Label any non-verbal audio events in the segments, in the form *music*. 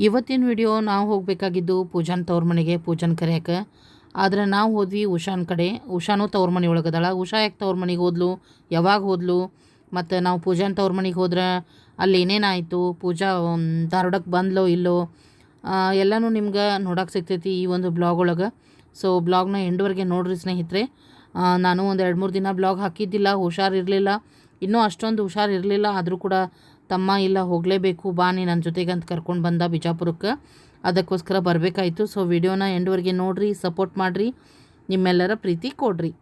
ಇವತ್ತಿನ ವಿಡಿಯೋ ನಾವು ಹೋಗಬೇಕಾಗಿದ್ದು ಪೂಜಾನ್ ತವ್ರ ಮನೆಗೆ, ಪೂಜನ್ ಕರೆಯೋಕೆ. ಆದರೆ ನಾವು ಹೋದ್ವಿ ಉಷಾನ್ ಕಡೆ. ಉಷಾನೂ ತವ್ರ ಮನೆ ಒಳಗದಾಳ. ಉಷಾ ಯಾಕೆ ತವ್ರ ಮನೆಗೆ ಹೋದ್ಲು? ಯಾವಾಗ ಹೋದ್ಲು? ಮತ್ತು ನಾವು ಪೂಜಾನ್ ತವ್ರ ಮನೆಗೆ ಹೋದ್ರೆ ಅಲ್ಲಿ ಏನೇನಾಯಿತು ಪೂಜಾ ಧಾರವಾಡಕ್ಕೆ ಬಂದ್ಲೋ ಇಲ್ಲೋ? ಎಲ್ಲನೂ ನಿಮ್ಗೆ ನೋಡೋಕೆ ಸಿಗ್ತೈತಿ ಈ ಒಂದು ಬ್ಲಾಗ್ ಒಳಗೆ. ಸೊ, ಬ್ಲಾಗ್ನ ಎಂಡ್ವರೆಗೆ ನೋಡ್ರಿ ಸ್ನೇಹಿತರೆ. ನಾನು ಒಂದು ಎರಡು ಮೂರು ದಿನ ಬ್ಲಾಗ್ ಹಾಕಿದ್ದಿಲ್ಲ. ಹುಷಾರಿರಲಿಲ್ಲ ಇನ್ನೂ ಅಷ್ಟೊಂದು ಹುಷಾರಿರಲಿಲ್ಲ ಆದರೂ ಕೂಡ ತಮ್ಮ ಇಲ್ಲ ಹೋಗಲೇಬೇಕು ಬಾ ನೀ ನನ್ನ ಜೊತೆಗೆ ಅಂತ ಕರ್ಕೊಂಡು ಬಂದ ಬಿಜಾಪುರಕ್ಕೆ. ಅದಕ್ಕೋಸ್ಕರ ಬರಬೇಕಾಯ್ತು. ಸೊ ವಿಡಿಯೋನ ಎಂಡ್ವರೆಗೆ ನೋಡ್ರಿ ಸಪೋರ್ಟ್ ಮಾಡಿರಿ. ನಿಮ್ಮೆಲ್ಲರ ಪ್ರೀತಿ ಕೊಡ್ರಿ.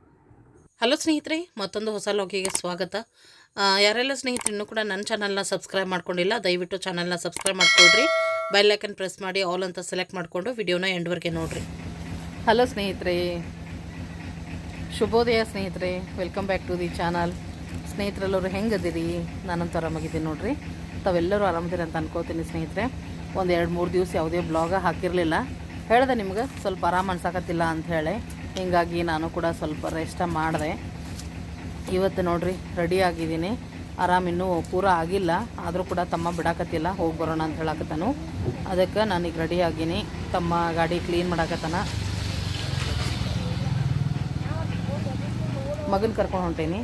ಹಲೋ ಸ್ನೇಹಿತರೆ ಮತ್ತೊಂದು ಹೊಸ ಲಾಗಿಗೆ ಸ್ವಾಗತ. ಯಾರೆಲ್ಲ ಸ್ನೇಹಿತರು ಇನ್ನೂ ಕೂಡ ನನ್ನ ಚಾನಲ್ನ ಸಬ್ಸ್ಕ್ರೈಬ್ ಮಾಡ್ಕೊಂಡಿಲ್ಲ ದಯವಿಟ್ಟು ಚಾನಲ್ನ ಸಬ್ಸ್ಕ್ರೈಬ್ ಮಾಡ್ಕೊಳ್ರಿ ಬೆಲ್ಲೈಕನ್ ಪ್ರೆಸ್ ಮಾಡಿ ಆಲ್ ಅಂತ ಸೆಲೆಕ್ಟ್ ಮಾಡಿಕೊಂಡು ವಿಡಿಯೋನ ಎಂಡ್ವರೆಗೆ ನೋಡಿರಿ. ಹಲೋ ಸ್ನೇಹಿತರೆ. ಶುಭೋದಯ ಸ್ನೇಹಿತರೆ. Welcome back to the channel ಸ್ನೇಹಿತರೆಲ್ಲರೂ ಹೆಂಗದಿರಿ? ನಾನಂತೂ ಆರಾಮಾಗಿದ್ದೀನಿ ನೋಡ್ರಿ. ತಾವೆಲ್ಲರೂ ಆರಾಮದಿರಿ ಅಂತ ಅನ್ಕೋತೀನಿ ಸ್ನೇಹಿತರೆ. ಒಂದು ಎರಡು ಮೂರು ದಿವಸ ಯಾವುದೇ ಬ್ಲಾಗ ಹಾಕಿರಲಿಲ್ಲ. ಹೇಳಿದೆ ನಿಮ್ಗೆ ಸ್ವಲ್ಪ ಆರಾಮ ಅನ್ಸಕತ್ತಿಲ್ಲ ಅಂತ ಹೇಳಿ. ಹೀಗಾಗಿ ನಾನು ಕೂಡ ಸ್ವಲ್ಪ ರೆಸ್ಟ ಮಾಡಿದೆ. ಇವತ್ತು ನೋಡ್ರಿ ರೆಡಿ ಆಗಿದ್ದೀನಿ. ಆರಾಮ ಇನ್ನೂ ಪೂರ ಆಗಿಲ್ಲ. ಆದರೂ ಕೂಡ ತಮ್ಮ ಬಿಡಾಕತ್ತಿಲ್ಲ. ಹೋಗಿ ಬರೋಣ ಅಂತ ಹೇಳಕತ್ತಾನು. ಅದಕ್ಕೆ ನಾನೀಗ ರೆಡಿ ಆಗೀನಿ. ತಮ್ಮ ಗಾಡಿ ಕ್ಲೀನ್ ಮಾಡಾಕತ್ತಾನ. ಮಗನ ಕರ್ಕೊಂಡು ಹೊಂಟೀನಿ.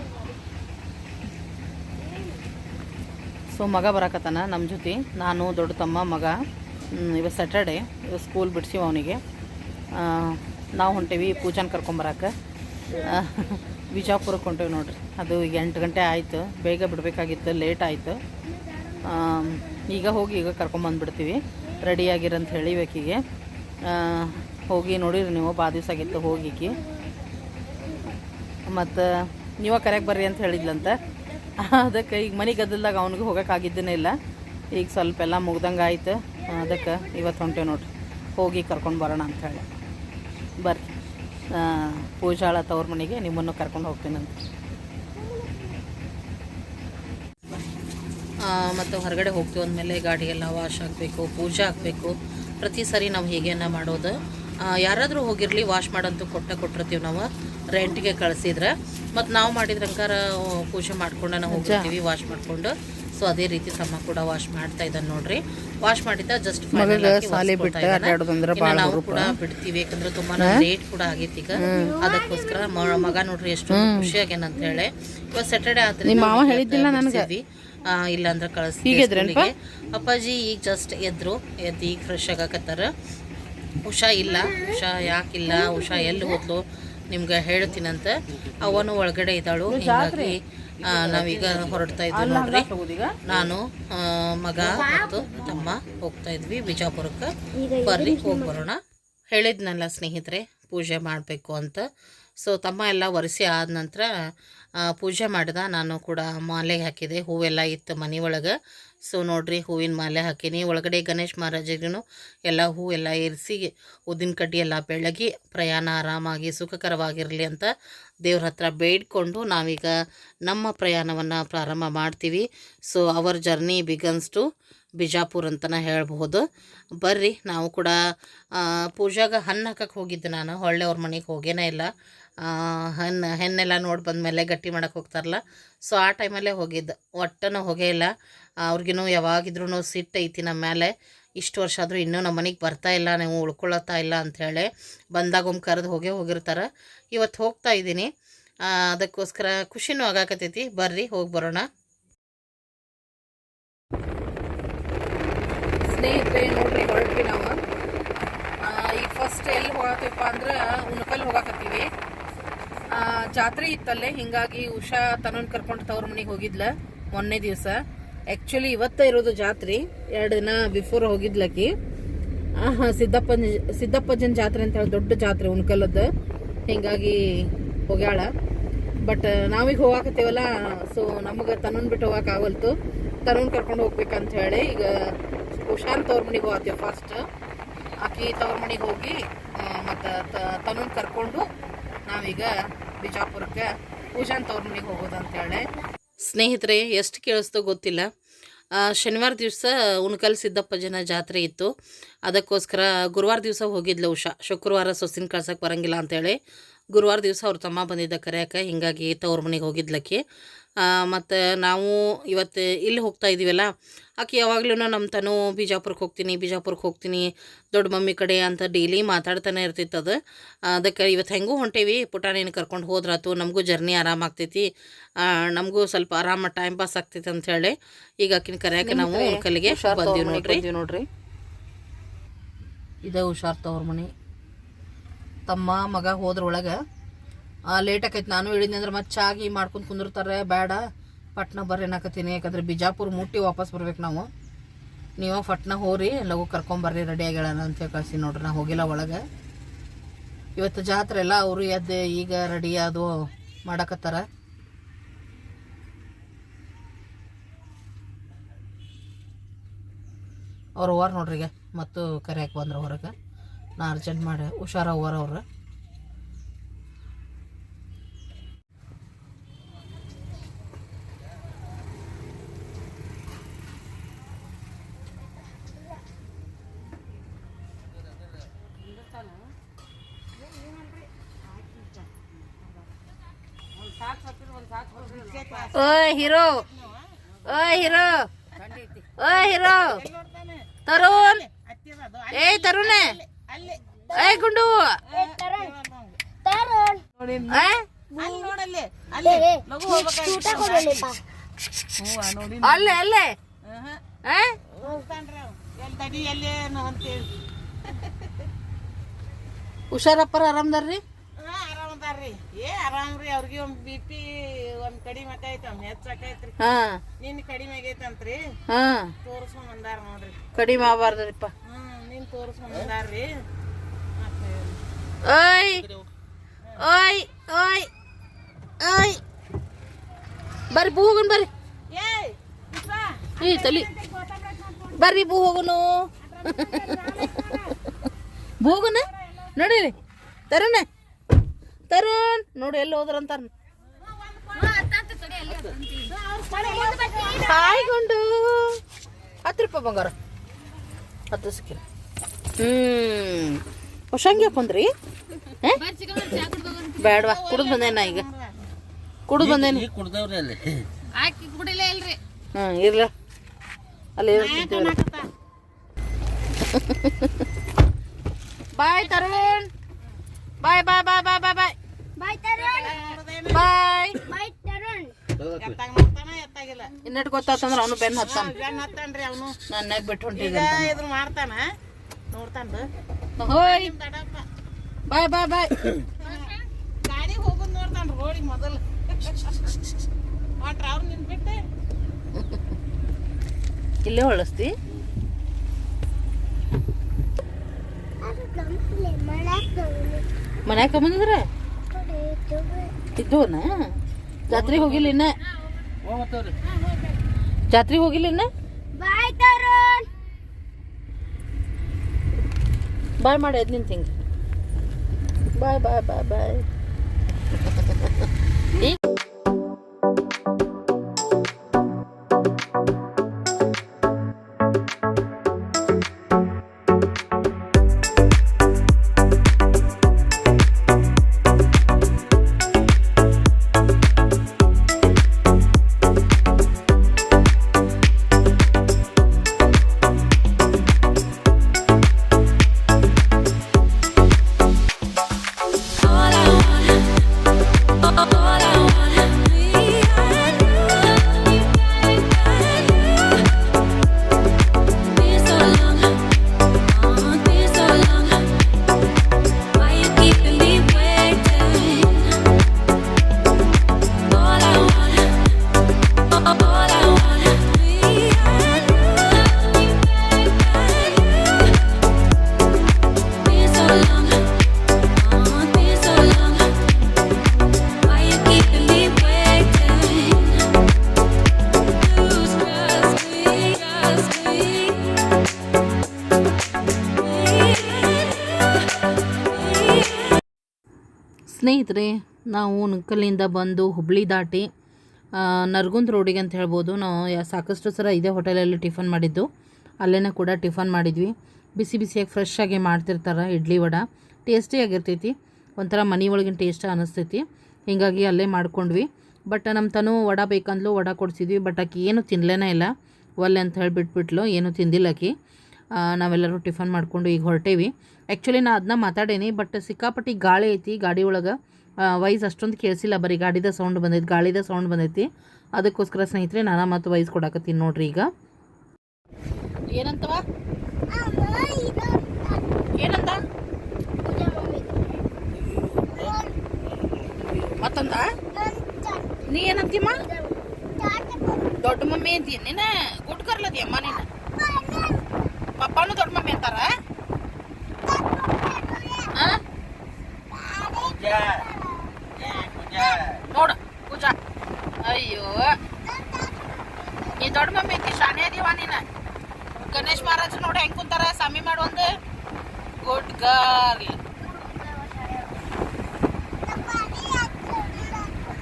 ಸೊ, ಮಗ ಬರಾಕತ್ತಾನ ನಮ್ಮ ಜೊತೆ. ನಾನು ದೊಡ್ಡ ತಮ್ಮ ಮಗ. ಇವತ್ತು ಸ್ಯಾಟರ್ಡೆ ಇವತ್ತು ಸ್ಕೂಲ್ ಬಿಡಿಸಿವ ಅವನಿಗೆ. ನಾವು ಹೊಂಟೇವಿ ಪೂಜಾನ ಕರ್ಕೊಂಬರಕ್ಕ ಬಿಜಾಪುರಕ್ಕೆ ಹೊಂಟೇವಿ ನೋಡ್ರಿ. ಅದು ಈಗ ಎಂಟು ಗಂಟೆ ಆಯಿತು. ಬೇಗ ಬಿಡಬೇಕಾಗಿತ್ತು ಲೇಟ್ ಆಯಿತು. ಈಗ ಹೋಗಿ ಈಗ ಕರ್ಕೊಂಬಂದ್ಬಿಡ್ತೀವಿ ರೆಡಿಯಾಗಿರಂತ ಹೇಳಿ ಬೇಕಿಗೆ ಹೋಗಿ ನೋಡಿರಿ ನೀವು ಭಾಳ ದಿವಸ ಆಗಿತ್ತು ಹೋಗಿಕ್ಕಿ. ಮತ್ತು ನೀವೇ ಕರೆಯಕ್ಕೆ ಬರ್ರಿ ಅಂತ ಹೇಳಿದ್ಲಂತ. ಅದಕ್ಕೆ ಈಗ ಮನೆ ಗದ್ದಲ್ದಾಗ ಅವ್ನಿಗೆ ಹೋಗೋಕ್ಕಾಗಿದ್ದೇನೆ ಇಲ್ಲ. ಈಗ ಸ್ವಲ್ಪ ಎಲ್ಲ ಮುಗ್ದಂಗೆ ಆಯ್ತು. ಅದಕ್ಕೆ ಇವತ್ತು ಹೊಂಟೇವೆ ನೋಡ್ರಿ. ಹೋಗಿ ಕರ್ಕೊಂಡು ಬರೋಣ ಅಂತ ಹೇಳಿ. ಬರ್ರಿ. ಪೂಜಾಳ ತವ್ರ ಮನೆಗೆ ನಿಮ್ಮನ್ನು ಕರ್ಕೊಂಡು ಹೋಗ್ತೀನಂತ ಮತ್ತು ಹೊರಗಡೆ ಹೋಗ್ತೀವಿ ಅಂದಮೇಲೆ ಗಾಡಿ ವಾಶ್ ಆಗಬೇಕು, ಪೂಜೆ ಆಗಬೇಕು. ಪ್ರತಿ ಸರಿ ನಾವು ಹೀಗೇನ ಮಾಡೋದು. ಯಾರಾದರೂ ಹೋಗಿರಲಿ ವಾಶ್ ಮಾಡಂತೂ ಕೊಟ್ಟ ಕೊಟ್ಟಿರ್ತೀವಿ ನಾವು. ರೆಂಟ್ಗೆ ಕಳಿಸಿದ್ರೆ. ಮತ್ತು ನಾವು ಮಾಡಿದ್ರಂಕಾರ ಪೂಜೆ ಮಾಡ್ಕೊಂಡು ನಾವು ಹೋಗ್ತೀವಿ ವಾಶ್ ಮಾಡಿಕೊಂಡು. ಸೊ ಅದೇ ರೀತಿ ತಮ್ಮ ಕೂಡ ವಾಶ್ ಮಾಡ್ತಾ ಇದ್ದಾನೆ ನೋಡ್ರಿ. ವಾಶ್ ಮಾಡಿದ್ದ ಜಸ್ಟ್ ನಾವು ಕೂಡ ಬಿಡ್ತೀವಿ ಯಾಕಂದ್ರೆ ತುಂಬಾ ಲೇಟ್ ಕೂಡ ಆಗೈತಿ ಈಗ. ಅದಕ್ಕೋಸ್ಕರ ಮಗ ನೋಡ್ರಿ ಎಷ್ಟು ಖುಷಿ ಆಗ್ಯಾನ ಅಂತ ಹೇಳಿ. ಇವಾಗ ಸ್ಯಾಟರ್ಡೆ ಆದ್ರೆ ಮಾವ ಹೇಳಿದ್ದಿಲ್ಲ ನನಗೆ. ಇಲ್ಲ ಅಂದ್ರೆ ಕಳಿಸ್ತೀವಿ ಅಪ್ಪಾಜಿ ಈಗ ಜಸ್ಟ್ ಎದ್ರು ಎದ್ದು ಈಗ ಫ್ರೆಶ್ ಆಗಾಕತ್ತಾರ. ಉಷಾ ಇಲ್ಲ ಉಷಾ ಯಾಕಿಲ್ಲ ಉಷಾ ಎಲ್ಲಿ ಹೋದ್ಲು? ನಿಮ್ಗೆ ಹೇಳ್ತೀನಂತ. ಅವನು ಒಳಗಡೆ ಇದ್ದಾಳು. ಹೀಗಾಗಿ ಆ, ನಾವೀಗ ಹೊರಡ್ತಾ ಇದ್ವಿ ನೋಡ್ರಿ. ನಾನು ಆ, ಮಗ ಮತ್ತು ತಮ್ಮ ಹೋಗ್ತಾ ಇದ್ವಿ ಬಿಜಾಪುರಕ್ಕೆ. ಬರ್ರಿ ಹೋಗಿ ಬರೋಣ ಹೇಳಿದ್ನಲ್ಲ ಸ್ನೇಹಿತರೆ ಪೂಜೆ ಮಾಡಬೇಕು ಅಂತ. ಸೊ ತಮ್ಮ ಎಲ್ಲ ಒರೆಸಿ ಆದ ನಂತರ ಪೂಜೆ ಮಾಡಿದ. ನಾನು ಕೂಡ ಮಾಲೆ ಹಾಕಿದೆ. ಹೂವೆಲ್ಲ ಇತ್ತು ಮನೆ ಒಳಗೆ. ಸೊ ನೋಡ್ರಿ, ಹೂವಿನ ಮಾಲೆ ಹಾಕೀನಿ. ಒಳಗಡೆ ಗಣೇಶ್ ಮಹಾರಾಜರಿಗೂ ಎಲ್ಲ ಹೂವೆಲ್ಲ ಇರಿಸಿ ಉದ್ದಿನ ಕಡ್ಡಿ ಎಲ್ಲ ಬೆಳಗಿ, ಪ್ರಯಾಣ ಆರಾಮಾಗಿ, ಸುಖಕರವಾಗಿರಲಿ ಅಂತ ದೇವ್ರ ಹತ್ರ ಬೇಡ್ಕೊಂಡು ನಾವೀಗ ನಮ್ಮ ಪ್ರಯಾಣವನ್ನು ಪ್ರಾರಂಭ ಮಾಡ್ತೀವಿ. So our journey begins to Bijapur ಅಂತಲೇ ಹೇಳಬಹುದು. ಬರ್ರಿ, ನಾವು ಕೂಡ ಪೂಜಾಗ ಹಣ್ಣು ಹಾಕಕ್ಕೆ ಹೋಗಿದ್ದೆ ನಾನು. ಹೊಳ್ಳೆ ಅವ್ರ ಮನೆಗೆ ಹೋಗೇನೇ ಇಲ್ಲ. ಹಣ್ಣು, ಹೆಣ್ಣೆಲ್ಲ ನೋಡಿ ಬಂದಮೇಲೆ ಗಟ್ಟಿ ಮಾಡಕ್ಕೆ ಹೋಗ್ತಾರಲ್ಲ. ಸೊ ಆ ಟೈಮಲ್ಲೇ ಹೋಗಿದ್ದು. ಒಟ್ಟನೂ ಹೋಗೇ ಇಲ್ಲ. ಅವ್ರಿಗಿನ್ನೂ ಯಾವಾಗಿದ್ರೂ ಸಿಟ್ಟು ಐತಿ ನಮ್ಮ ಮೇಲೆ ಇಷ್ಟು ವರ್ಷ ಆದರೂ ಇನ್ನೂ ನಮ್ಮ ಮನೆಗೆ ಬರ್ತಾ ಇಲ್ಲ, ನೀವು ಉಳ್ಕೊಳತ್ತಾ ಇಲ್ಲ ಅಂಥೇಳಿ ಬಂದಾಗ ಒಮ್ಮೆ ಕರೆದು ಹೋಗೇ ಹೋಗಿರ್ತಾರೆ. ಇವತ್ತು ಹೋಗ್ತಾ ಇದ್ದೀನಿ. ಅದಕ್ಕೋಸ್ಕರ ಖುಷಿನೂ ಆಗಾಕತ್ತೈತಿ. ಬರ್ರಿ, ಹೋಗಿ ಬರೋಣ. ಸ್ನೇಹಿತರೆ, ನೋಡ್ರಿ, ಹೊರಟ್ವಿ ನಾವು. ಈಗ ಫಸ್ಟ್ ಎಲ್ಲಿ ಹೋಗತ್ತಪ್ಪ ಅಂದ್ರೆ ಉಣಕಲ್ ಹೋಗಾಕತ್ತೀವಿ. ಜಾತ್ರೆ ಇತ್ತಲ್ಲೇ ಹಿಂಗಾಗಿ ಉಷಾ ತನ್ನನ್ ಕರ್ಕೊಂಡು ತವ್ರ ಮನೆಗೆ ಹೋಗಿದ್ಲ ಮೊನ್ನೆ ದಿವಸ. ಆ್ಯಕ್ಚುಲಿ ಇವತ್ತೇ ಇರೋದು ಜಾತ್ರೆ ಎರಡು ದಿನ ಬಿಫೋರ್ ಹೋಗಿದ್ಲಕಿ ಆಹಾ, ಸಿದ್ದಪ್ಪನ ಸಿದ್ದಪ್ಪಜ್ಜನ ಜಾತ್ರೆ ಅಂತ ಹೇಳಿ ದೊಡ್ಡ ಜಾತ್ರೆ ಉಣ್ಕಲದ್ದು ಹಿಂಗಾಗಿ ಹೋಗ್ಯಾಳ. ಬಟ್ ನಾವೀಗ ಹೋಗಾಕತ್ತೇವಲ್ಲ ಸೊ ನಮಗೆ ತನ್ನನ್ ಬಿಟ್ಟು ಹೋಗಕ್ಕೆ ಆಗಲ್ತು ತನ್ನನ್ ಕರ್ಕೊಂಡು ಹೋಗ್ಬೇಕಂತ ಹೇಳಿ ಈಗ ಉಷಾನ್ ತವ್ರ ಮನೆಗೆ ಹೋಗತ್ತೇವೆ ಫಸ್ಟ್ ಆಕಿ ತವ್ರ ಮನೆಗೆ ಹೋಗಿ ಮತ್ತು ತನ್ನನ್ ಕರ್ಕೊಂಡು ನಾವೀಗ ಬಿಜಾಪುರಕ್ಕೆ ಪೂಜಾನ್ ತವ್ರ ಮನೆಗೆ ಹೋಗೋದು ಅಂತೇಳಿ ಸ್ನೇಹಿತರೆ, ಎಷ್ಟು ಕೇಳಿಸ್ತೋ ಗೊತ್ತಿಲ್ಲ. ಶನಿವಾರ ದಿವಸ ಉಣ್ಕಲ್ ಸಿದ್ದಪ್ಪ ಜನ ಜಾತ್ರೆ ಇತ್ತು. ಅದಕ್ಕೋಸ್ಕರ ಗುರುವಾರ ದಿವಸ ಹೋಗಿದ್ಲು ಉಷಾ. ಶುಕ್ರವಾರ ಸೊಸಿನ ಕಳ್ಸಕ್ಕೆ ಬರಂಗಿಲ್ಲ ಅಂತೇಳಿ ಗುರುವಾರ ದಿವಸ ಅವ್ರ ತಮ್ಮ ಬಂದಿದ್ದ ಕರೆಯಕ್ಕೆ ಹಿಂಗಾಗಿ ತವ್ರ ಮನೆಗೆ ಹೋಗಿದ್ಲಕ್ಕಿ. ಮತ್ತು ನಾವು ಇವತ್ತು ಇಲ್ಲಿ ಹೋಗ್ತಾ ಇದ್ದೀವಲ್ಲ ಆಕೆ ಯಾವಾಗಲೂ ನಮ್ಮ ತನು ಬಿಜಾಪುರಕ್ಕೆ ಹೋಗ್ತೀನಿ ಬಿಜಾಪುರಕ್ಕೆ ಹೋಗ್ತೀನಿ ದೊಡ್ಡ ಮಮ್ಮಿ ಕಡೆ ಅಂತ ಡೈಲಿ ಮಾತಾಡ್ತಾನೆ ಇರ್ತಿತ್ತು ಅದು. ಅದಕ್ಕೆ ಇವತ್ತು ಹೆಂಗೂ ಹೊಂಟೇವಿ ಪುಟಾಣಿನ ಕರ್ಕೊಂಡು ಹೋದ್ರಾತು ನಮಗೂ ಜರ್ನಿ ಆರಾಮ ಆಗ್ತೈತಿ. ನಮಗೂ ಸ್ವಲ್ಪ ಆರಾಮ ಟೈಮ್ ಪಾಸ್ ಆಗ್ತೈತಿ ಅಂತ ಹೇಳಿ ಈಗ ಆಕಿನ ಕರೆಯಕ್ಕೆ ನಾವು ಕಲ್ಲಿಗೆ ಬಂದೀವಿ ನೋಡ್ರಿ. ನೋಡ್ರಿ. ಇದು ಹುಷಾರ್ ತವ್ರ ಮನೆ. ತಮ್ಮ ಮಗ ಹೋದ್ರೊಳಗೆ ಲೇಟ್ ಆಕೈತಿ. ನಾನು ಹೇಳಿದ್ನಿ ಅಂದ್ರೆ ಮತ್ತೆ ಚಾಗಿ ಮಾಡ್ಕೊಂಡು ಕುಂದಿರ್ತಾರೆ. ಬೇಡ. ಪಟ್ನ ಬರ್ರಿ ಏನಾಕತ್ತೀನಿ. ಯಾಕಂದ್ರೆ ಬಿಜಾಪುರ ಮುಟ್ಟಿ ವಾಪಸ್ ಬರ್ಬೇಕು ನಾವು. ನೀವು ಪಟ್ನ ಹೋರಿ ಲಘು ಕರ್ಕೊಂಬರ್ರಿ ರೆಡಿ ಆಗ್ಯಾಳ ಅಂತ ಕಳ್ಸಿ ನೋಡ್ರಿ. ನಾ ಹೋಗಿಲ್ಲ ಒಳಗೆ. ಇವತ್ತು ಜಾತ್ರೆ ಎಲ್ಲ ಅವರು ಎದ್ದು ಈಗ ರೆಡಿ ಅದು ಮಾಡಕತ್ತಾರ. ಅವ್ರು ಹೋರ್ ನೋಡ್ರಿ ಈಗ. ಮತ್ತು ಕರೆಯಕ್ಕೆ ಬಂದ್ರು ಹೊರಗೆ. ನಾ ಅರ್ಜೆಂಟ್ ಮಾಡಿ ಹುಷಾರ ಹೋರ್ ಅವ್ರು. ಓಯ್ ಹೀರೋ. ಓಯ್ ಹೀರೋ. ಓಯ್ ಹೀರೋ. ತರುಣ್. ಏಯ್ ತರುಣ. ಏಯ್ ಗುಂಡು? ಅಲ್ಲೇ ಅಲ್ಲೇ? ಹುಷಾರಪ್ಪರ ಆರಾಮದಾರ್ರಿ? ಆರಾಮದಾರ್ರಿ ಏ ಆರಾಮ್ರಿ ಅವ್ರಿಗೆ ಒಂದ್ ಬಿ ಪಿ ಒಂದ್ ಕಡಿಮೆ ಆಕೈತಿ ಒಂದ್ ಹೆಚ್ಚಾಕೈತ್ರಿ ಹಾ. ನಿನ್ ಕಡಿಮೆ ಆಗೈತಂತ್ರಿ ಹಾ. ತೋರ್ಸ್ಕೊಂಡ್ ಬಂದಾರ ನೋಡ್ರಿ. ಕಡಿಮೆ ಆಗಬಾರ್ದ್ರಿಪ್ಪ. ಹ್ಮ್ ನಿನ್ ತೋರ್ಸ್ಕೊಂಡ್ ಬಂದಾರ್ರಿ. ಮತ್ತೆ ಓಯ್. ಓಯ್ ಓಯ್ ಓಯ್. ಬರ್ರಿ ಬೂ ಹೋಗುನ್ ಬರ್ರಿ. ಏಯ್ ಏ ತಲಿ. ಬರ್ರಿ ಬೂ ಹೋಗುನು. ಬೂ ನೋಡಿರಿ ನಡೀರಿ ತರುಣ. ತರುಣ್ ನೋಡಿ ಎಲ್ಲಿ ಹೋದ್ರಂತಾರ ಹಾಯ್ ಗುಂಡು. ಹತ್ತು ರೂಪಾಯಿ ಬಂಗಾರ. ಹತ್ತು ಸಿಕ್ಕಿಲ್ಲ ಹ್ಮ್. ಹೊಸಂಗೆ ಕುಂದ್ರಿ ಬೇಡವಾ ಕುಡಿದು ಬಂದೇನ ಈಗ? ಕುಡಿದು ಬಂದೇನಿ? ಹ್ಮ್ ಇರ್ಲ. ಅಲ್ಲಿ ಬಾಯ್ ತರುಣ್. ಬಾಯ್ ಬಾಯ್ ಬಾಯ್ ಬಾಯ್ ಬಾಯ್ ಎತ್ತಾಗಿಲ್ಲ. ಇನ್ನೆಟ್ ಗೊತ್ತಾತಂದ್ರ ಅವನು ಬೆನ್ ಹತ್ತಾನ. ಗಣ್ಣ ಹತ್ತಾನ್ರಿ ಅವನು. ನನ್ನ ಬಿಟ್ಟು ಈಗ ಹೊಂಟಿದ್ದೆ ಇದ್ರ ಮಾಡ್ತಾನ ನೋಡ್ತಾನ ಹೋಯ್. ದಡಪ್ಪ. ಬಾಯ್ ಬಾಯ್ ಬಾಯ್. ಗಾಡಿ ಹೋಗೋದು ನೋಡ್ತಾನ ರೋಡಿ ಮೊದಲು. ಒಟ್ರ ಅವ್ರು ನಿಂತ್ಬಿಟ್ಟೆ. ಇಲ್ಲೇ ಹೊಳಸ್ತಿ? ಮನ್ಯಾಕ ಬಂದ್ರ ಇದ್ದೋನ ಜಾತ್ರೆಗೆ ಹೋಗಿಲ್ಲ ಇನ್ನ? ಜಾತ್ರೆಗೆ ಹೋಗಿಲ್ಲ ಬಾಯ್ ಮಾಡಿ ಎದ್ ನಿಂತಿಂಗ್ ಬಾಯ್ ಬಾಯ್ ಬಾಯ್ ಬಾಯ್. ಸ್ನೇಹಿತರೆ, ನಾವು ನುಕ್ಕಲ್ಲಿಂದ ಬಂದು ಹುಬ್ಳಿ ದಾಟಿ ನರ್ಗುಂದ್ ರೋಡಿಗೆ ಅಂತ ಹೇಳ್ಬೋದು. ನಾವು ಸಾಕಷ್ಟು ಸರ ಇದೇ ಹೋಟೆಲಲ್ಲಿ ಟಿಫನ್ ಮಾಡಿದ್ದು. ಅಲ್ಲೇ ಕೂಡ ಟಿಫನ್ ಮಾಡಿದ್ವಿ. ಬಿಸಿ ಬಿಸಿಯಾಗಿ ಫ್ರೆಶ್ ಆಗಿ ಮಾಡ್ತಿರ್ತಾರೆ ಇಡ್ಲಿ ವಡ. ಟೇಸ್ಟಿಯಾಗಿರ್ತೈತಿ ಒಂಥರ ಮನೆ ಒಳಗಿನ ಟೇಸ್ಟ್ ಅನ್ನಿಸ್ತೈತಿ ಹೀಗಾಗಿ ಅಲ್ಲೇ ಮಾಡ್ಕೊಂಡ್ವಿ. ಬಟ್ ನಮ್ಮ ತನು ವಡ ಬೇಕಂದ್ಲು ವಡ ಕೊಡಿಸಿದ್ವಿ. ಬಟ್ ಆಕಿ ಏನು ತಿನ್ನಲೇನೇ ಇಲ್ಲ. ಒಲ್ಲೆ ಅಂತ ಹೇಳಿ ಬಿಟ್ಬಿಟ್ಲು ಏನು ತಿಂದಿಲ್ಲ ಆಕಿ. ನಾವೆಲ್ಲರೂ ಟಿಫನ್ ಮಾಡ್ಕೊಂಡು ಈಗ ಹೊರಟೇವಿ. ಆ್ಯಕ್ಚುಲಿ ನಾ ಅದನ್ನ ಮಾತಾಡೇನಿ ಬಟ್ ಸಿಕ್ಕಾಪಟ್ಟಿ ಗಾಳಿ ಐತಿ, ಗಾಡಿ ಒಳಗೆ. ವೈಸ್ ಅಷ್ಟೊಂದು ಕೇಳಿಸಿಲ್ಲ, ಬರೀ ಗಾಡಿದ ಸೌಂಡ್ ಬಂದೈತಿ, ಗಾಳಿದ ಸೌಂಡ್ ಬಂದೈತಿ. ಅದಕ್ಕೋಸ್ಕರ ಸ್ನೇಹಿತರೆ, ನಾನು ಮತ್ತು ವೈಸ್ ಕೊಡಾಕತ್ತೀನಿ ನೋಡ್ರಿ ಈಗ. ಏನಂತವ? ಏನಂತ? ಮತ್ತಂದ ನೀ ಏನಂತೀಮ್ಮ? ದೊಡ್ಡ ಮಮ್ಮಿ ಅಂತೀಯ ನೀನ ಗುಡ್ ಕರ್ಲದಿ ಅಮ್ಮ ನೀನು ಪಪ್ಪಾನು ದೊಡ್ಡ ಮಮ್ಮಿ ಅಂತಾರ? ನೋಡು, ಪೂಜಾ. ಅಯ್ಯೋ. ನೀ ದೊಡ್ಡ ಮಮ್ಮಿ ಐತಿ ಶಾನೆ ಅದೀವ ನೀನ? ಗಣೇಶ್ ಮಹಾರಾಜ್ ನೋಡಿ ಹೆಂಗ್ ಕುಂತಾರ, ಸ್ವಾಮಿ ಮಾಡು ಒಂದು. ಗುಡ್ ಗರ್ಲ್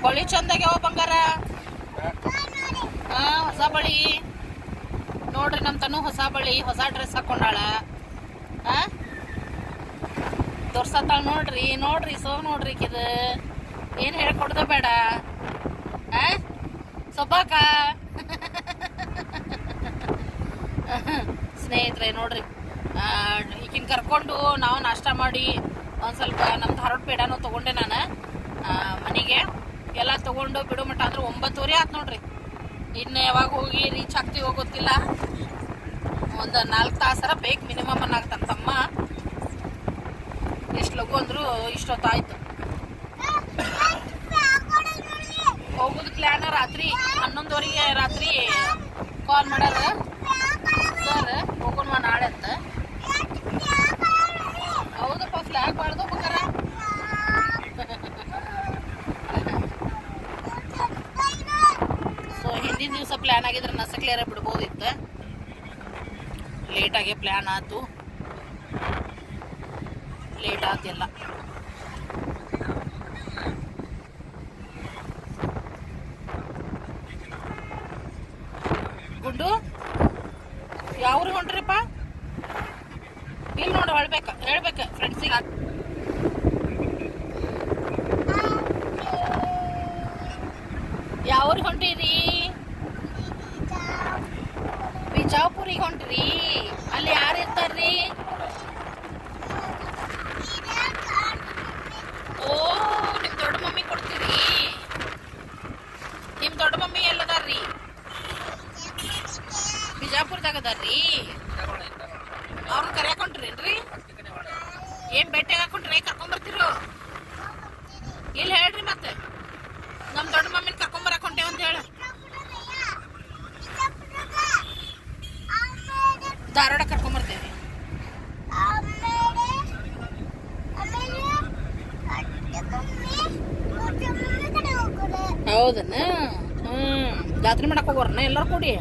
ಬಳಿ ಚಂದಾಗ್ಯಾವ ಬಂಗಾರ? ಹಾ, ಹೊಸ ಬಳಿ. ನೋಡ್ರಿ ನಮ್ ತನು ಹೊಸ ಬಳಿ, ಹೊಸ ಡ್ರೆಸ್ ಹಾಕೊಂಡಾಳ. ಹಾ? ತೋರ್ಸತ್ತಾಳ ನೋಡ್ರಿ ನೋಡ್ರಿ, ಸೋ ನೋಡ್ರಿ ಇದು. ಏನ್ ಹೇಳ್ಕೊಡ್ದ ಬೇಡ. ಸೊಬಾಕ *laughs* ಸ್ನೇಹಿತರೆ, ನೋಡ್ರಿ. ಈಗಿನ ಕರ್ಕೊಂಡು ನಾವು ನಾಷ್ಟ ಮಾಡಿ ಒಂದ್ ಸ್ವಲ್ಪ ನಮ್ಮ ಧಾರವಾಡ ಪೇಡಾನು ತಗೊಂಡೆ ನಾನು. ಮನೆಗೆ. ಎಲ್ಲ ತಗೊಂಡು ಬಿಡು ಮಟ್ಟ ಅಂದ್ರೆ ಒಂಬತ್ತುವರೆ ಆತ್ ನೋಡ್ರಿ. ಇನ್ನು ಯಾವಾಗ ಹೋಗಿ ರೀಚ್ ಆಗ್ತೀವಿ ಗೊತ್ತಿಲ್ಲ. ಒಂದು ನಾಲ್ಕು ತಾಸರ ಬೇಕು ಮಿನಿಮಮ್ ಅನ್ನಾಗ್ತಾನ ತಮ್ಮ ಎಷ್ಟು ಲಘು ಅಂದ್ರು ಇಷ್ಟೊತ್ತಾಯ್ತು ಹೋಗುದು ಪ್ಲಾನ್ ರಾತ್ರಿ ಹನ್ನೊಂದುವರೆಗೆ ರಾತ್ರಿ ಕಾಲ್ ಮಾಡ್ಯಾರ ಸರ್ ಹೋಗೋಣ ನಾಳೆ ಅಂತ. ಹೌದಪ್ಪ ಫ್ಲಾಗ್ ಮಾಡ್ದು ಬೇಕಾರ ಸೊ ಹಿಂದಿನ ದಿವಸ ಪ್ಲಾನ್ ಆಗಿದ್ರೆ ನಸಕ್ಲೇರ ಬಿಡ್ಬೋದಿತ್ತು. ಲೇಟಾಗೆ ಪ್ಲಾನ್ ಆಯ್ತು ಲೇಟ್ ಆತೆಲ್ಲ ನಿಮ್ ದೊಡ್ಡ ಮಮ್ಮಿ ಎಲ್ಲದಾರ್ರಿ? ಬಿಜಾಪುರದಾಗ ಅದಾರ್ರಿ? ಅವ್ರನ್ನ ಕರ್ಯಾಕೊಂಡ್ರಿ ಹೊಂಟ್ರೇನ್ರಿ ಏನ್ ಭೇಟಿಯಾಗ ಹಾಕೊಂಡ್ರಿ ಕರ್ಕೊಂಡ್ ಬರ್ತಿರೋ ಇಲ್ಲಿ ಹೇಳ್ರಿ ಮತ್ತೆ. ನಮ್ ದೊಡ್ಡ ಮಮ್ಮಿನ ಕರ್ಕೊಂಡ್ ಬರಕ್ ಹೊಂಟೇವ್ ಅಂತ ಹೇಳ. ಧಾರವಾಡ ಕರ್ಕೊಂಡ್ ಬರ್ತೇವ್ರಿ ಹೌದನ ಹ್ಮ್ ಜಾತ್ರೆ ಮಾಡಕ್ ಹೋಗೋರ್ನ ಎಲ್ಲರೂ ಕೂಡಿ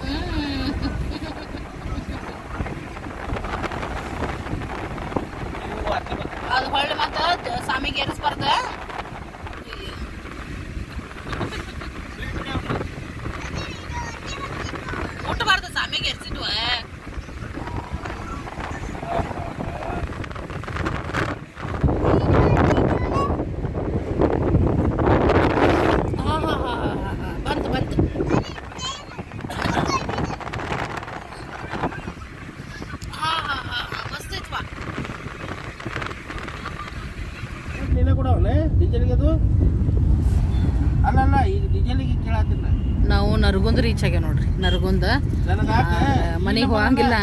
ಹ್ಮ್. ಅದು ಹೊಳ್ಳಿ ಮತ್ತ ದ- ಸ್ವಾಮಿಗೆ ಏರಿಸ್ಬಾರ್ದ ಮುಟ್ಟಬಾರ್ದು ಸ್ವಾಮಿಗೆ ಏರಿಸಿದ್ವ ಬಂತು ಬಂತು ಹಾ ಹಾ ಹಾ ಮಸ್ತ್ ಐತ್ವಾ ನೀನೇ ಕೊಡವಲ್ಲ ಡೀಸೆಲ್ಗೆ ಅದು ಅಲ್ಲ ಅಲ್ಲ ಈಗ ಡೀಸೆಲ್ಗೆ ಕೇಳತ್ತಿಲ್ಲ ನಾವು ನರಗುಂದ ರೀಚ್ ಆಗ್ಯಾವ ನೋಡ್ರಿ ನರಗುಂದ ಮನೆಗೆ ಹೋಗಂಗಿಲ್ಲ.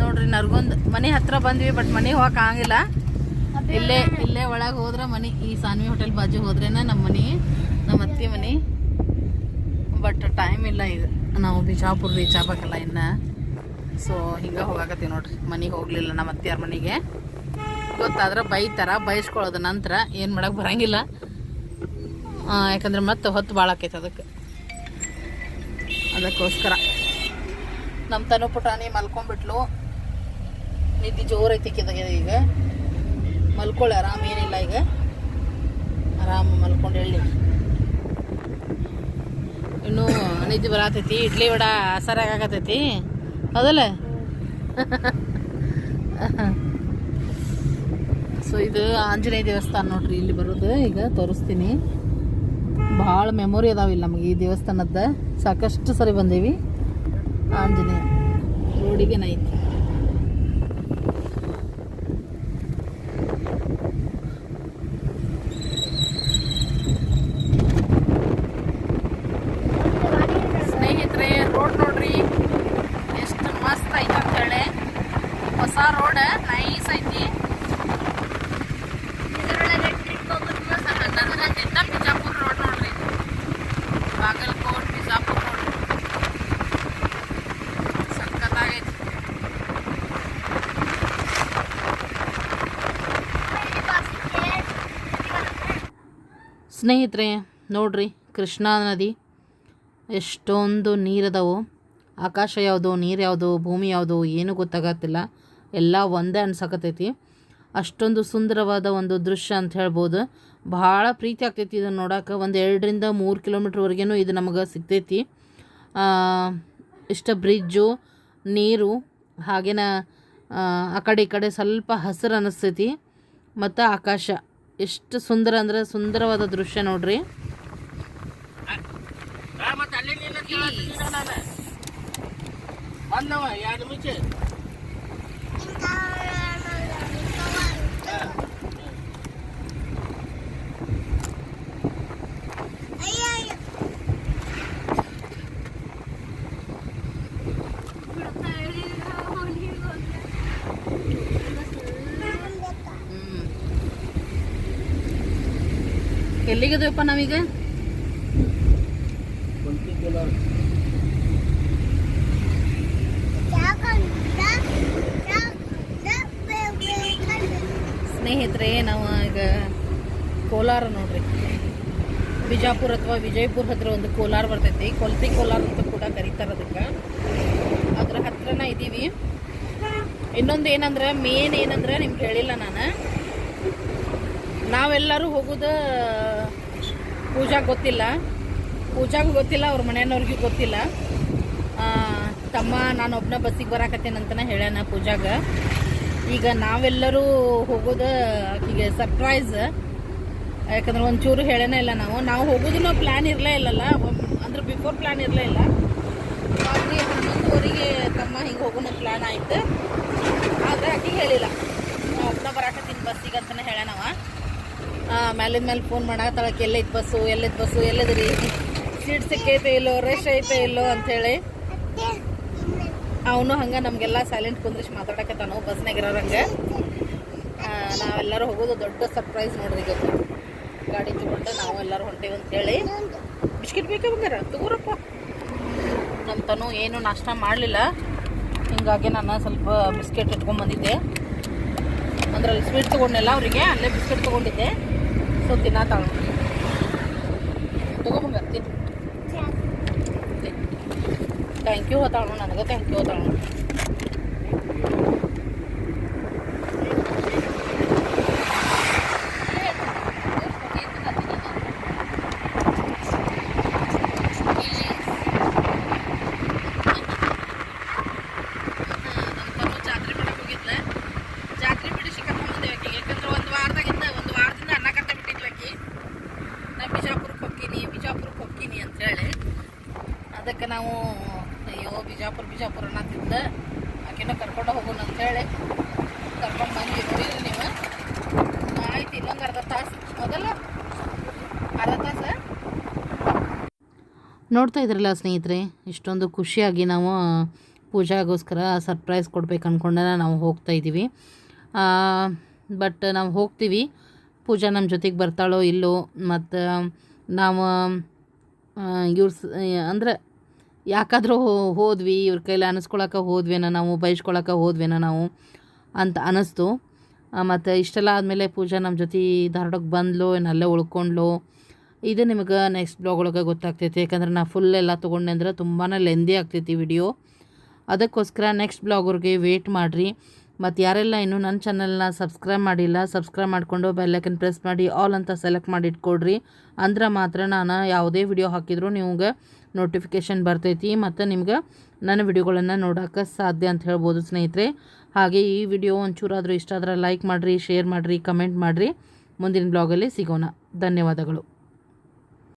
ನೋಡ್ರಿ ನರ್ಗುಂದ್ ಮನೆ ಹತ್ರ ಬಂದ್ವಿ ಬಟ್ ಮನೆಗೆ ಹೋಗಕ್ ಆಗಂಗಿಲ್ಲ. ಇಲ್ಲೇ ಇಲ್ಲೇ ಒಳಗೆ ಹೋದ್ರೆ ಮನೆ ಈ ಸಾನ್ವಿ ಹೋಟೆಲ್ ಬಾಜು ಹೋದ್ರೇನ ನಮ್ಮ ಮನೆ ನಮ್ಮ ಅತ್ತಿ ಮನೆ. ಬಟ್ ಟೈಮ್ ಇಲ್ಲ ಇದು. ನಾವು ಬಿಜಾಪುರ ರೀಚ್ ಆಗ್ಬೇಕಲ್ಲ ಇನ್ನ. ಸೊ ಹಿಂಗೆ ಹೋಗಾಕತ್ತೀವಿ ನೋಡ್ರಿ. ಮನೆಗೆ ಹೋಗಲಿಲ್ಲ ನಮ್ಮ ಅತ್ತಿಯಾರ ಮನೆಗೆ. ಗೊತ್ತಾದ್ರೆ ಬೈತಾರ ಬೈಸ್ಕೊಳ್ಳೋದು ನಂತರ ಏನು ಮಾಡಕ್ಕೆ ಬರಂಗಿಲ್ಲ. ಯಾಕಂದ್ರೆ ಮತ್ತೆ ಹೊತ್ತು ಭಾಳ ಆಕೈತೆ ಅದಕ್ಕೆ ಅದಕ್ಕೋಸ್ಕರ. ನಮ್ಮ ತನು ಪುಟಾಣಿ ಮಲ್ಕೊಂಡ್ಬಿಟ್ಲು ನಿದ್ದೆ ಜೋರೈತಿ ಐತಿ ಈಗ. ಮಲ್ಕೊಳ್ಳಿ ಆರಾಮ ಏನಿಲ್ಲ ಈಗ. ಆರಾಮ ಮಲ್ಕೊಂಡು ಹೇಳಿ ಇನ್ನು ನಿದ್ದೆ ಬರತೈತಿ, ಇಡ್ಲಿ ವಡ ಸರಿಯಾಗತೈತಿ ಹೌದಲ್ಲ ಸೊ *laughs* ಇದು ಆಂಜನೇಯ ದೇವಸ್ಥಾನ ನೋಡ್ರಿ ಇಲ್ಲಿ ಬರೋದು. ಈಗ ತೋರಿಸ್ತೀನಿ. ಭಾಳ ಮೆಮೊರಿ ಅದಾವಿಲ್ಲ ನಮಗೆ ಈ ದೇವಸ್ಥಾನದ ಸಾಕಷ್ಟು ಸರಿ ಬಂದೀವಿ. ಆಂಜನೇಯ ರೋಡಿಗೆ ಐತಿ ಸ್ನೇಹಿತರೆ ರೋಡ್ ನೋಡ್ರಿ ಎಷ್ಟು ಮಸ್ತ್ ಐತೆ ಅಂತ ಹೇಳಿ ಹೊಸ ರೋಡ್ ನೈಸ್ ಐತಿ ನನ್ನದಿಂದ ಬಿಜಾಪುರ ರೋಡ್ ನೋಡ್ರಿ ಬಾಗಲಕೋಟ್ ಬಿಜಾಪುರ ರೋಡ್ ಸಖತ್ತಾಗೈತಿ ಸ್ನೇಹಿತರೆ, ನೋಡ್ರಿ ಕೃಷ್ಣಾ ನದಿ ಎಷ್ಟೊಂದು ನೀರದವು. ಆಕಾಶ ಯಾವುದು, ನೀರು ಯಾವುದು, ಭೂಮಿ ಯಾವುದು, ಏನೂ ಗೊತ್ತಾಗತ್ತಿಲ್ಲ. ಎಲ್ಲ ಒಂದೇ ಅನ್ಸಕತ್ತೈತಿ ಅಷ್ಟೊಂದು ಸುಂದರವಾದ ಒಂದು ದೃಶ್ಯ ಅಂತ ಹೇಳ್ಬೋದು. ಭಾಳ ಪ್ರೀತಿ ಆಗ್ತೈತಿ ಇದನ್ನು ನೋಡೋಕೆ. ಒಂದು ಎರಡರಿಂದ ಮೂರು ಕಿಲೋಮೀಟ್ರ್ವರೆಗೂ ಇದು ನಮಗೆ ಸಿಗ್ತೈತಿ. ಇಷ್ಟ ಬ್ರಿಡ್ಜು, ನೀರು, ಹಾಗೇನ, ಆ ಕಡೆ ಈ ಕಡೆ ಸ್ವಲ್ಪ ಹಸಿರು ಅನ್ನಿಸ್ತೈತಿ ಮತ್ತು ಆಕಾಶ. ಎಷ್ಟು ಸುಂದರ ಅಂದರೆ ಸುಂದರವಾದ ದೃಶ್ಯ ನೋಡ್ರಿ. ಬಂದವ ಎರಡು ಎಲ್ಲಿಗಿದೀವಪ್ಪ ನಾವೀಗ? ಸ್ನೇಹಿತರೆ, ನಾವು ಈಗ ಕೋಲಾರ ನೋಡ್ರಿ. ಬಿಜಾಪುರ ಅಥವಾ ವಿಜಯಪುರ ಹತ್ರ ಒಂದು ಕೋಲಾರ ಬರ್ತೈತಿ. ಕೊಲ್ತಿ ಕೋಲಾರ ಅಂತ ಕೂಡ ಕರೀತಾರೆ ಅದಕ್ಕೆ. ಅದ್ರ ಹತ್ರನ ಇದ್ದೀವಿ ಇನ್ನೊಂದು ಏನಂದ್ರೆ ಮೇನ್ ಏನಂದ್ರೆ ನಿಮ್ಗೆ ಹೇಳಿಲ್ಲ ನಾನು. ನಾವೆಲ್ಲರೂ ಹೋಗೋದು ಪೂಜಾಗೆ ಗೊತ್ತಿಲ್ಲ. ಪೂಜಾಗೂ ಗೊತ್ತಿಲ್ಲ, ಅವ್ರ ಮನೆಯವ್ರಿಗೂ ಗೊತ್ತಿಲ್ಲ. ತಮ್ಮ, ನಾನು ಒಬ್ಬನ ಬಸ್ಸಿಗೆ ಬರಾಕತ್ತೇನಂತನ ಹೇಳ್ಯಾನ ಪೂಜಾಗ. ಈಗ ನಾವೆಲ್ಲರೂ ಹೋಗೋದು ಆಕಿಗೆ ಸರ್ಪ್ರೈಸ್ ಯಾಕಂದ್ರೆ ಒಂಚೂರು ಹೇಳೇನೇ ಇಲ್ಲ ನಾವು. ನಾವು ಹೋಗೋದನ್ನು ಪ್ಲ್ಯಾನ್ ಇರಲೇ ಇಲ್ಲಲ್ಲ. ಅಂದ್ರೆ ಬಿಫೋರ್ ಪ್ಲ್ಯಾನ್ ಇರಲೇ ಇಲ್ಲ. ಆದ್ರೆ ಹನ್ನೊಂದುವರೆಗೆ ತಮ್ಮ ಹಿಂಗೆ ಹೋಗೋಣ ಪ್ಲ್ಯಾನ್ ಆಯ್ತು. ಆದರೆ ಆಕಿಗೆ ಹೇಳಿಲ್ಲ. ನಾವು ಒಬ್ಬನ ಬರಾಕತ್ತೀನಿ ಬಸ್ಸಿಗೆ ಅಂತಲೇ ಹೇಳ್ಯಾನವ. ಮೇಲಿಂದ ಮೇಲೆ ಫೋನ್ ಮಾಡಾಕತ್ತಾಳಕ್ಕೆ ಎಲ್ಲೈತೆ ಬಸ್ಸು ಎಲ್ಲೈತೆ ಬಸ್ಸು ಎಲ್ಲದ್ರಿ ಸೀಟ್ ಸಿಕ್ಕೈತೆ ಇಲ್ಲೋ ರಶ್ ಐತೆ ಇಲ್ಲೋ ಅಂಥೇಳಿ ಅವನು ಹಂಗೆ ನಮಗೆಲ್ಲ ಸೈಲೆಂಟ್ ಕುಂದ್ರಿಸಿ ಮಾತಾಡಕತ್ತಾನು ಬಸ್ನಾಗ ಇರೋರಂಗೆ ನಾವೆಲ್ಲರೂ ಹೋಗೋದು ದೊಡ್ಡ ಸರ್ಪ್ರೈಸ್ ನೋಡ್ರಿ ಈಗ. ಗಾಡಿ ತೊಗೊಂಡು ನಾವು ಎಲ್ಲರೂ ಹೊಂಟೇವಿ ಅಂತೇಳಿ ಬಿಸ್ಕಿಟ್ ಬೇಕಾ ಬಂಗಾರ? ತಗೋರಪ್ಪ. ನಮ್ಮ ತನು ಏನು ನಾಷ್ಟ ಮಾಡಲಿಲ್ಲ. ಹಿಂಗಾಗಿ ನಾನು ಸ್ವಲ್ಪ ಬಿಸ್ಕೆಟ್ ಇಟ್ಕೊಂಡ್ಬಂದಿದ್ದೆ ಅಂದ್ರೆ ಅಲ್ಲಿ ಸ್ವೀಟ್ ತೊಗೊಂಡಿಲ್ಲ ಅವರಿಗೆ ಅಲ್ಲೇ ಬಿಸ್ಕೆಟ್ ತೊಗೊಂಡಿದ್ದೆ ಸೊ ತಿನ್ನತ್ತಾಳ ತಗೊಂಬಂಗಾರ ತಿನ್ನು ಥ್ಯಾಂಕ್ ಯು ಹೋತಾಳು ನನಗೆ ಥ್ಯಾಂಕ್ ಯು ಹೋತಾಳು ಬಿಜಾಪುರಕ್ಕೆ ಹೋಗ್ತೀನಿ ಬಿಜಾಪುರಕ್ಕೆ ಹೋಗ್ತೀನಿ ಅಂತೇಳಿ ಅದಕ್ಕೆ ನಾವು, ಅಯ್ಯೋ, ಬಿಜಾಪುರ ಬಿಜಾಪುರ ಅನ್ನತ್ತಿದ್ದ ಆಕಿನ ಕರ್ಕೊಂಡು ಹೋಗೋಣ ಅಂತೇಳಿ ಕರ್ಕೊಂಡು ಬಂದು ನೋಡಿರಿ ನೀವು. ಆಯ್ತು, ಇನ್ನೊಂದು ಅರ್ಧ ತಾಸು. ಮೊದಲ ಅರ್ಧ ತಾಸು. ನೋಡ್ತಾ ಇದ್ರಲ್ಲ ಸ್ನೇಹಿತರೆ, ಇಷ್ಟೊಂದು ಖುಷಿಯಾಗಿ ನಾವು ಪೂಜಾಗೋಸ್ಕರ ಸರ್ಪ್ರೈಸ್ ಕೊಡ್ಬೇಕು ಅಂದ್ಕೊಂಡೆ ನಾವು ಹೋಗ್ತಾ ಇದ್ದೀವಿ ಬಟ್ ನಾವು ಹೋಗ್ತೀವಿ. ಪೂಜಾ ನಮ್ಮ ಜೊತೆಗೆ ಬರ್ತಾಳೋ ಇಲ್ಲೋ, ಮತ್ತು ನಾವು ಇವ್ರ ಅಂದ್ರೆ ಯಾಕಾದರೂ ಹೋದ್ವಿ, ಇವ್ರ ಕೈಲಿ ಅನಿಸ್ಕೊಳಕ್ಕೆ ಹೋದ್ವೇನ ನಾವು ಬಯಸ್ಕೊಳಕ್ಕೆ ಹೋದ್ವೇನ ನಾವು ಅಂತ ಅನ್ನಿಸ್ತು ಮತ್ತು ಇಷ್ಟೆಲ್ಲ ಆದಮೇಲೆ ಪೂಜಾ ನಮ್ಮ ಜೊತೆ ಧಾರವಾಡಕ್ಕೆ ಬಂದ್ಲು, ಏನು ಅಲ್ಲೇ ಉಳ್ಕೊಂಡ್ಲು, ಇದು ನಿಮಗೆ ನೆಕ್ಸ್ಟ್ ಬ್ಲಾಗ್ ಒಳಗೆ ಗೊತ್ತಾಗ್ತೈತಿ. ಯಾಕಂದ್ರೆ ನಾ ಫುಲ್ ಎಲ್ಲ ತೊಗೊಂಡೆ ಅಂದ್ರೆ ತುಂಬಾ ಲೆಂದಿ ಆಗ್ತೈತಿ ವಿಡಿಯೋ ಅದಕ್ಕೋಸ್ಕರ ನೆಕ್ಸ್ಟ್ ಬ್ಲಾಗ್ರಿಗೆ ವೇಟ್ ಮಾಡಿರಿ. ಮತ್ತು ಯಾರೆಲ್ಲ ಇನ್ನೂ ನನ್ನ ಚಾನಲ್ನ ಸಬ್ಸ್ಕ್ರೈಬ್ ಮಾಡಿಲ್ಲ ಸಬ್ಸ್ಕ್ರೈಬ್ ಮಾಡಿಕೊಂಡು ಬೆಲ್ಲೈಕನ್ ಪ್ರೆಸ್ ಮಾಡಿ ಆಲ್ ಅಂತ ಸೆಲೆಕ್ಟ್ ಮಾಡಿ ಇಟ್ಕೊಡ್ರಿ. ಅಂದ್ರೆ ಮಾತ್ರ ನಾನು ಯಾವುದೇ ವಿಡಿಯೋ ಹಾಕಿದರೂ ನಿಮ್ಗೆ ನೋಟಿಫಿಕೇಷನ್ ಬರ್ತೈತಿ ಮತ್ತು ನಿಮ್ಗೆ ನನ್ನ ವಿಡಿಯೋಗಳನ್ನು ನೋಡೋಕ್ಕೆ ಸಾಧ್ಯ ಅಂತ ಹೇಳ್ಬೋದು ಸ್ನೇಹಿತರೆ. ಹಾಗೆ ಈ ವಿಡಿಯೋ ಒಂಚೂರಾದರೂ ಇಷ್ಟ ಆದರೆ ಲೈಕ್ ಮಾಡಿರಿ ಶೇರ್ ಮಾಡಿರಿ ಕಮೆಂಟ್ ಮಾಡಿರಿ. ಮುಂದಿನ ಬ್ಲಾಗಲ್ಲಿ ಸಿಗೋಣ. ಧನ್ಯವಾದಗಳು.